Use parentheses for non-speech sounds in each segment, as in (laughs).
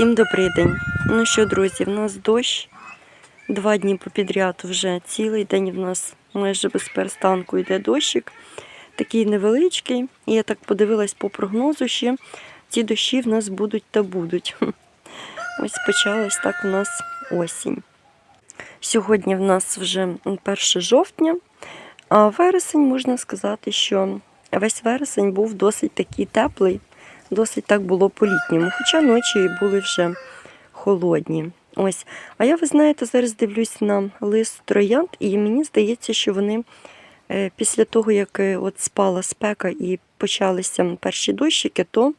Всім добрий день. Ну що, друзі, в нас дощ. Два дні попідряд вже цілий день в нас майже без перестанку йде дощик. Такий невеличкий. І я так подивилась по прогнозу, що ці дощі в нас будуть та будуть. Ось почалась так у нас осінь. Сьогодні в нас вже 1 жовтня, а вересень можна сказати, що весь вересень був досить такий теплий, досить так було по-літньому, хоча ночі були вже холодні. Ось. А я, ви знаєте, зараз дивлюсь на лист троянд, і мені здається, що вони е, після того, як е, от спала спека і почалися перші дощики, то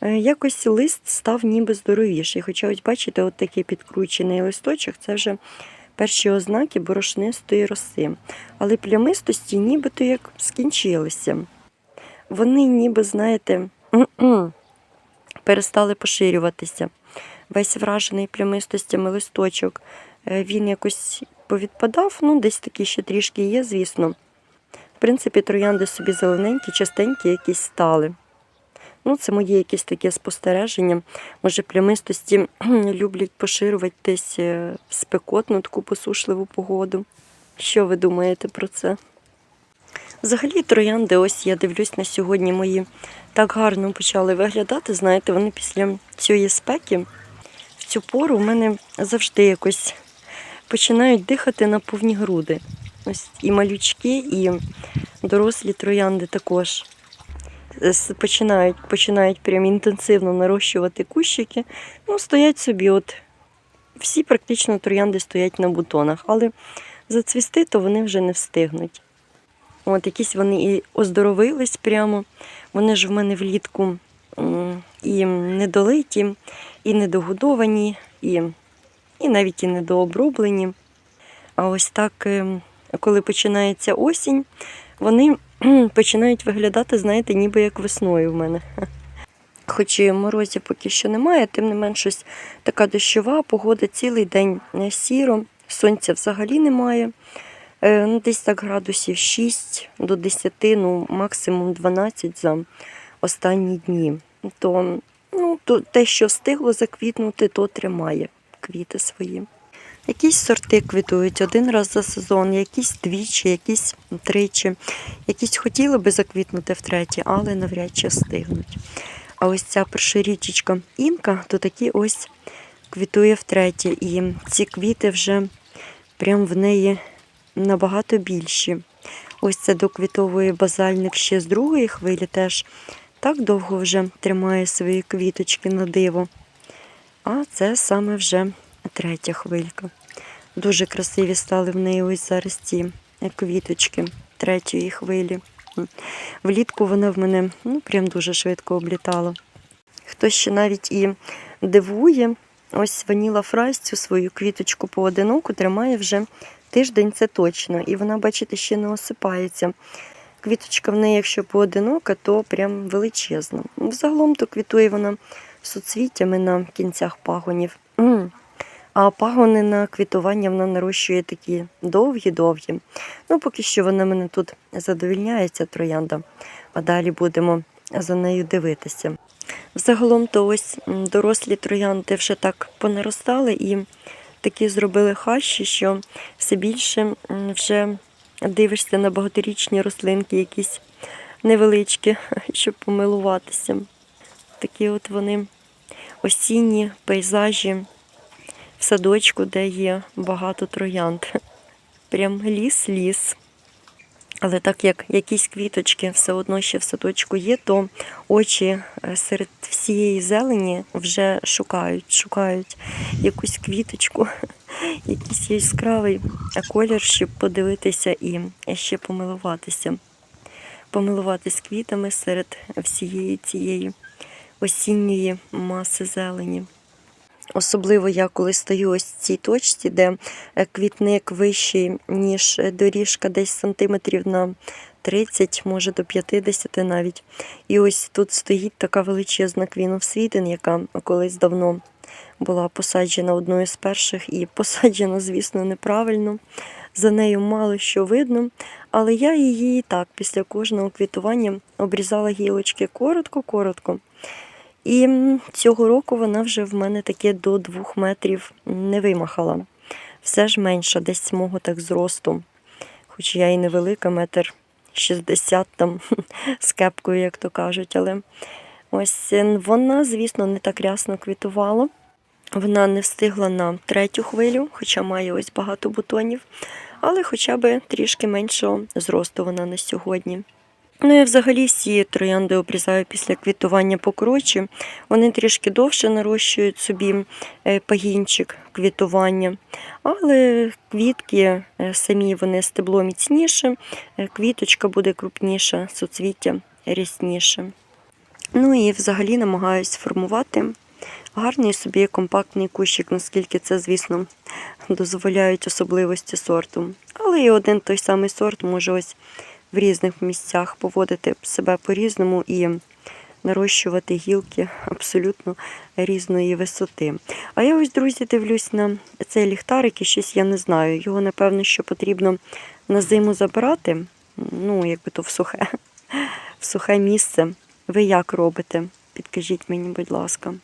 е, якось лист став ніби здоровіший. Хоча, ось бачите, от такий підкручений листочок це вже перші ознаки борошнистої роси. Але плямистості нібито як скінчилися. Вони ніби, знаєте, (clears throat) перестали поширюватися. Весь вражений плямистостями листочок. е, Він якось повідпадав, ну, десь такі ще трішки є, звісно. В принципі, троянди собі зелененькі, частенькі якісь стали. Ну, це моє якесь таке спостереження. Може, плямистості (clears throat) люблять поширюватись е, в спекотну таку посушливу погоду. Що ви думаєте про це? Взагалі, троянди, ось я дивлюсь на сьогодні мої так гарно почали виглядати. Знаєте, вони після цієї спеки в цю пору в мене завжди якось починають дихати на повні груди. Ось і малючки, і дорослі троянди також починають, починають прям інтенсивно нарощувати кущики. Ну, стоять собі, от всі практично троянди стоять на бутонах, але зацвісти то вони вже не встигнуть. От якісь вони і оздоровились прямо. Вони ж в мене влітку і недолиті, і недогодовані, і, і навіть і недооброблені. А ось так, ем, коли починається осінь, вони починають виглядати, знаєте, ніби як весною в мене. Хоч і морозів поки що немає, тим не менш щось така дощова, погода цілий день е, сіро, сонця взагалі немає. Е, Ну, десь так градусів 6 до 10, ну максимум 12 за останні дні. То, ну, то те, що встигло заквітнути, то тримає квіти свої. Якісь сорти квітують один раз за сезон, якісь двічі, якісь тричі. Якісь хотіли би заквітнути втретє, але навряд чи встигнуть. А ось ця першорічечка інка, то такі ось квітує втретє. І ці квіти вже прям в неї набагато більші. Ось це доквітовує базальник ще з другої хвилі теж так довго вже тримає свої квіточки на диво. А це саме вже третя хвилька. Дуже красиві стали в неї ось зараз ці квіточки третьої хвилі. Влітку вона в мене ну, прям дуже швидко облітала. Хтось ще навіть і дивує, ось Ваніла Фрайс цю свою квіточку поодиноку тримає вже тиждень, це точно. І вона, бачите, ще не осипається. Квіточка в неї, якщо поодинока, то прям величезна. Взагалом то квітує вона суцвіттями на кінцях пагонів. А пагони на квітування вона нарощує такі довгі-довгі. Ну, поки що вона мене тут задовільняє, ця троянда, а далі будемо за нею дивитися. Взагалом, то ось дорослі троянди вже так понаростали і такі зробили хащі, що все більше вже дивишся на багаторічні рослинки, якісь невеличкі, (laughs) щоб помилуватися. Такі от вони осінні пейзажі в садочку, де є багато троянд. (laughs) Прям ліс-ліс. Але так як якісь квіточки все одно ще в садочку є, то очі е, серед всієї зелені вже шукають, шукають якусь квіточку, (laughs) якийсь яскравий колір, щоб подивитися і ще помилуватися. Помилуватись квітами серед всієї цієї осінньої маси зелені. Особливо я коли стою ось в цій точці, де е, квітник вищий, ніж е, доріжка, десь сантиметрів на 30, може до 50 навіть. І ось тут стоїть така величезна квіновсвітин, яка колись давно була посаджена одною з перших і посаджена, звісно, неправильно. За нею мало що видно, але я її і так після кожного квітування обрізала гілочки коротко-коротко. І цього року вона вже в мене таке до двох метрів не вимахала. Все ж менша, десь мого так зросту. Хоч я і невелика, метр 60 там (laughs) з кепкою, як то кажуть. Але ось е, вона, звісно, не так рясно квітувала. Вона не встигла на третю хвилю, хоча має ось багато бутонів, але хоча б трішки меншого зросту вона на сьогодні. Ну, я взагалі всі троянди обрізаю після квітування покоротше. Вони трішки довше нарощують собі е, пагінчик квітування, але квітки е, самі вони стебло міцніше, е, квіточка буде крупніша, суцвіття рясніше. Ну і взагалі намагаюсь формувати гарний собі компактний кущик, наскільки це, звісно, дозволяють особливості сорту. Але і один той самий сорт може ось в різних місцях поводити себе по-різному і нарощувати гілки абсолютно різної висоти. А я ось, друзі, дивлюсь на цей ліхтарик і щось я не знаю. Його, напевно, що потрібно на зиму забирати, ну, якби то в сухе, (laughs) в сухе місце. Ви як робите? Підкажіть мені, будь ласка.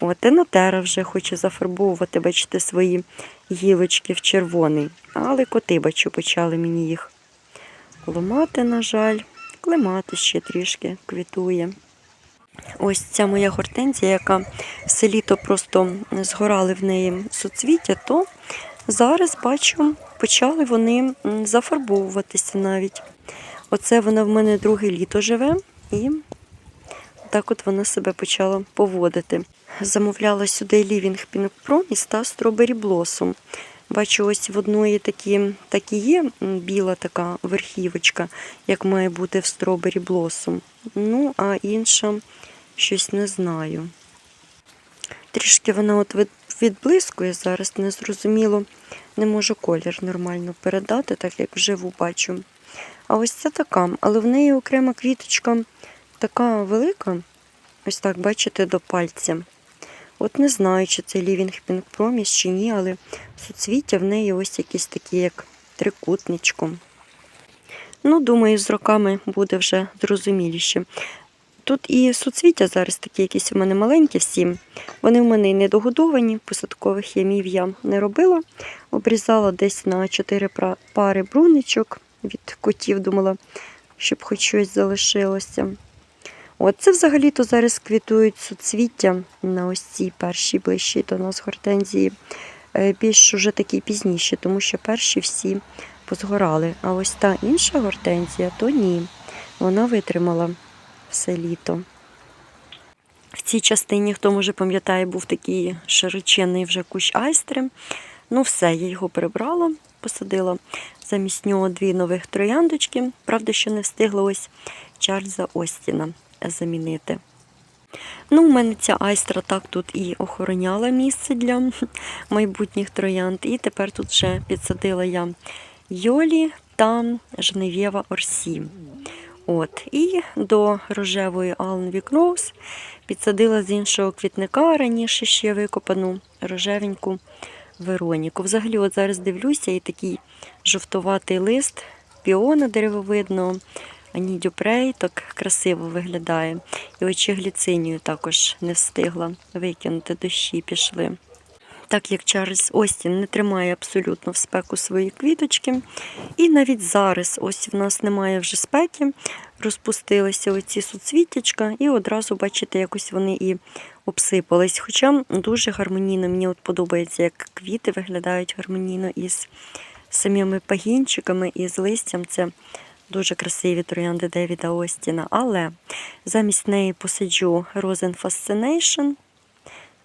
От Енотера вже хоче зафарбовувати, бачите, свої гілочки в червоний. Але коти, бачу, почали мені їх ламати, на жаль. Клемати ще трішки квітує. Ось ця моя гортензія, яка все літо просто згорали в неї суцвіття, то зараз бачу, почали вони зафарбовуватися навіть. Оце вона в мене друге літо живе, і так от вона себе почала поводити. Замовляла сюди Living Pink Promise та Strawberry Blossom. Бачу, ось в одної такі, так є біла така верхівочка, як має бути в Strawberry Blossom. Ну, а інша щось не знаю. Трішки вона от від, відблискує зараз, незрозуміло, не можу колір нормально передати, так як вживу бачу. А ось це така, але в неї окрема квіточка така велика, ось так, бачите, до пальця. От не знаю, чи це Living Pink Promise, чи ні, але суцвіття в неї ось якісь такі, як трикутничком. Ну, думаю, з роками буде вже зрозуміліше. Тут і суцвіття зараз такі якісь у мене маленькі всі. Вони в мене і недогодовані, посадкових ямів я не робила. Обрізала десь на 4 пари бруничок від котів, думала, щоб хоч щось залишилося. От це взагалі-то зараз квітують суцвіття на ось цій першій ближчій до нас гортензії. Е, Більш уже такі пізніші, тому що перші всі позгорали. А ось та інша гортензія, то ні. Вона витримала все літо. В цій частині, хто може пам'ятає, був такий широченний вже кущ айстри. Ну, все, я його прибрала, посадила замість нього дві нових трояндочки. Правда, що не встигла ось Чарльза Остіна замінити. Ну, у мене ця айстра так тут і охороняла місце для (laughs) майбутніх троянд. І тепер тут вже підсадила я Йолі та Женевєва Орсі. От. І до рожевої Алленвік Роуз підсадила з іншого квітника раніше ще викопану рожевеньку Вероніку. Взагалі, от зараз дивлюся, і такий жовтуватий лист піона деревовидного, Ані Дюпрей так красиво виглядає. І очі гліцинію також не встигла викинути, дощі пішли. Так як Чарльз Остін не тримає абсолютно в спеку свої квіточки. І навіть зараз ось в нас немає вже спеки, розпустилися оці суцвіттячка, і одразу, бачите, якось вони і обсипались. Хоча дуже гармонійно, мені от подобається, як квіти виглядають гармонійно із самими пагінчиками і з листям. Це дуже красиві троянди Девіда Остіна. Але замість неї посаджу Rosen Fascination.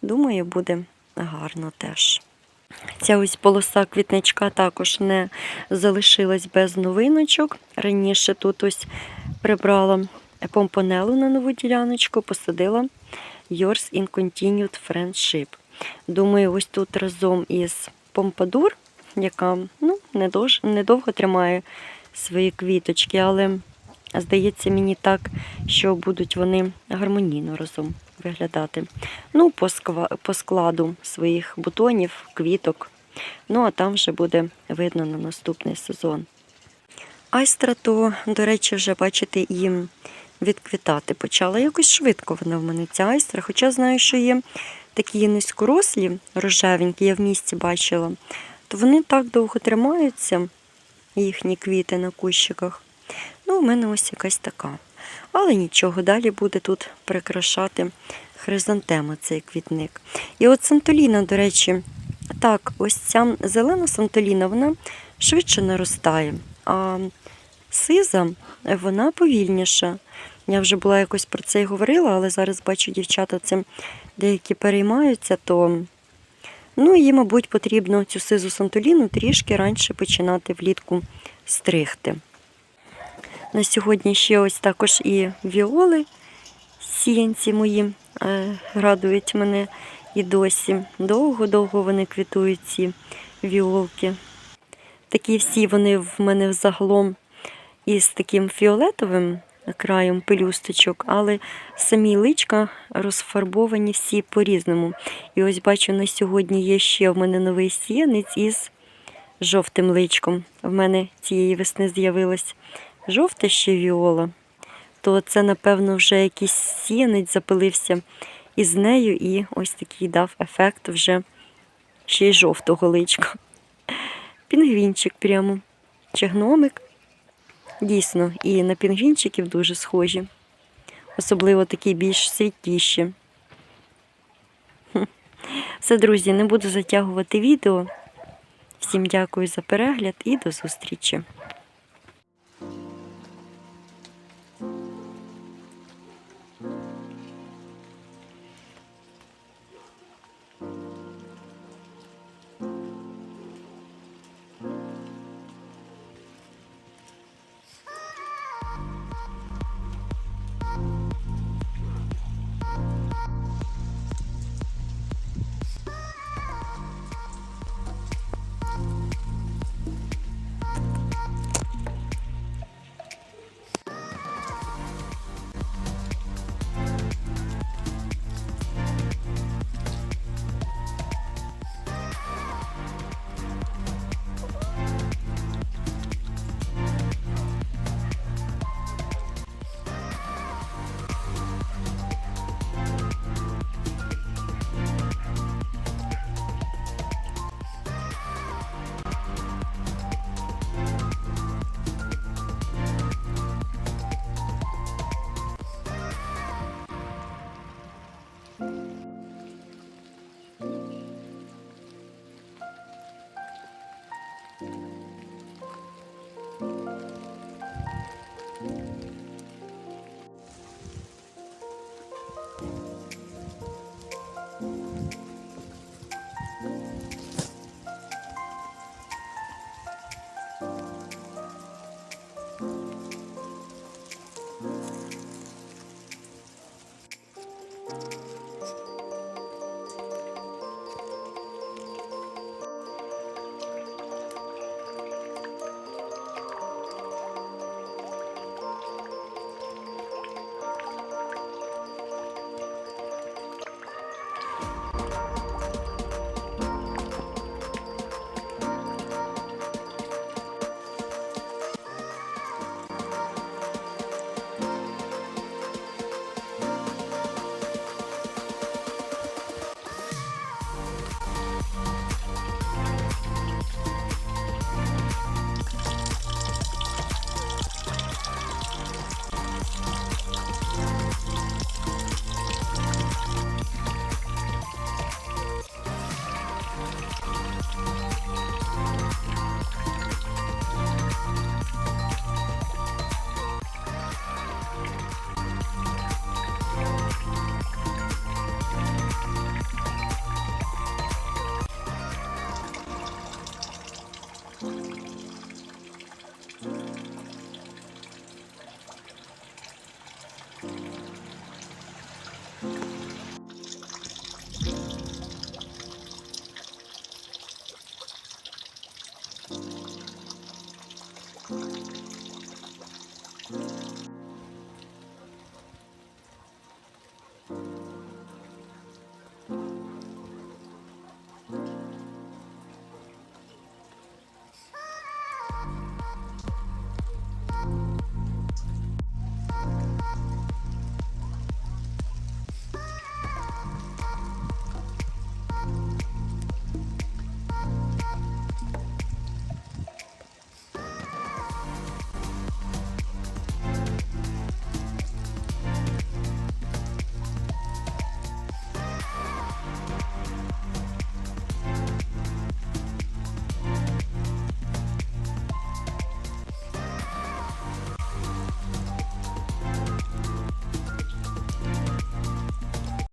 Думаю, буде гарно теж. Ця ось полоса квітничка також не залишилась без новиночок. Раніше тут ось прибрала помпонелу на нову діляночку, посадила Yours in Continued Friendship. Думаю, ось тут разом із Помпадур, яка ну, недовго тримає свої квіточки, але здається мені так, що будуть вони гармонійно разом виглядати. Ну, по, складу своїх бутонів, квіток. Ну, а там вже буде видно на наступний сезон. Айстра, то, до речі, вже бачите, і відквітати почала. Якось швидко вона в мене ця айстра. Хоча знаю, що є такі низькорослі, рожевенькі, я в місті бачила, то вони так довго тримаються, їхні квіти на кущиках. Ну, у мене ось якась така. Але нічого, далі буде тут прикрашати хризантема цей квітник. І от Сантоліна, до речі, так, ось ця зелена Сантоліна, вона швидше наростає. А сиза, вона повільніша. Я вже була якось про це й говорила, але зараз бачу, дівчата цим деякі переймаються, то ну, їй, мабуть, потрібно цю сизу Сантоліну трішки раніше починати влітку стригти. На сьогодні ще ось також і віоли, сіянці мої е, радують мене і досі. Довго-довго вони квітують ці віолки. Такі всі вони в мене взагалом із таким фіолетовим краєм пелюсточок, але самі личка розфарбовані всі по-різному. І ось бачу, на сьогодні є ще в мене новий сіянець із жовтим личком. В мене цієї весни з'явилась жовта ще віола, то це, напевно, вже якийсь сіянець запилився із нею, і ось такий дав ефект вже ще й жовтого личка. Пінгвінчик прямо. Чи гномик. Дійсно, і на пінгвінчиків дуже схожі. Особливо такі більш світліші. (laughs) Все, друзі, не буду затягувати відео. Всім дякую за перегляд і до зустрічі!